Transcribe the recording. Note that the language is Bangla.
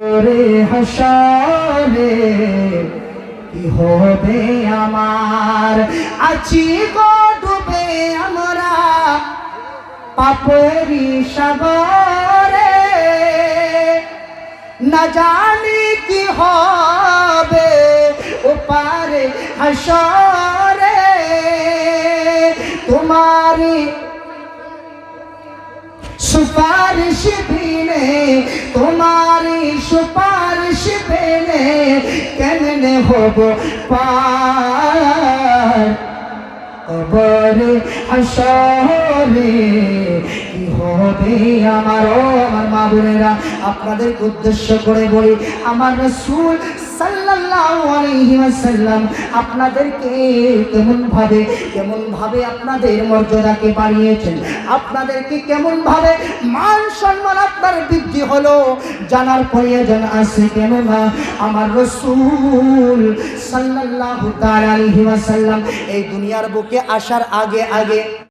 রে হাসরে, কি হবে আমার? আছি গো ডুবে আমরা পাপরি সাগরে। না জানি কি হবে ওপারে হাসরে। তোমারি সুপারিশ বিনে তোমারি সুপারিশ পেলে কেমনে হব পার? কবরে আসরে কি হবে আমার ও আমার মা বোনেরা? আপনাদের উদ্দেশ্য করে বলি, আমার রসুল আপনাদেরকে কেমন ভাবে কেমন ভাবে আপনাদের মর্যাদাকে বাড়িয়েছেন? আপনাদেরকে কেমন ভাবে মান সম্মান আপনার বৃদ্ধি হলো? জানার প্রয়োজন আছে কেন না? আমার রসুল সাল্লাল্লাহু তাআলা আলাইহি ওয়াসাল্লাম এই দুনিয়ার বুকে আসার আগে আগে